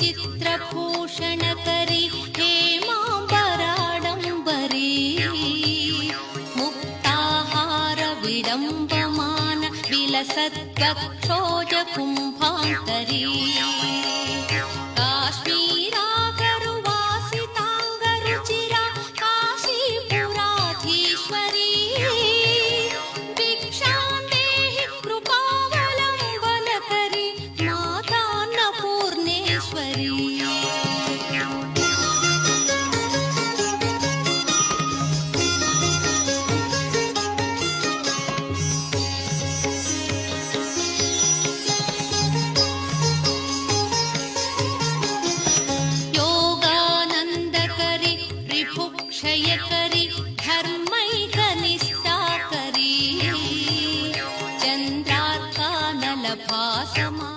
विचित्रभूषणकरी हेमाम्बराडम्बरी मुक्ताहार विडम्बमान कुम्भान्तरी क्षयकरि धर्मैकनिष्ठाकरी चन्द्रात्कानलभासमा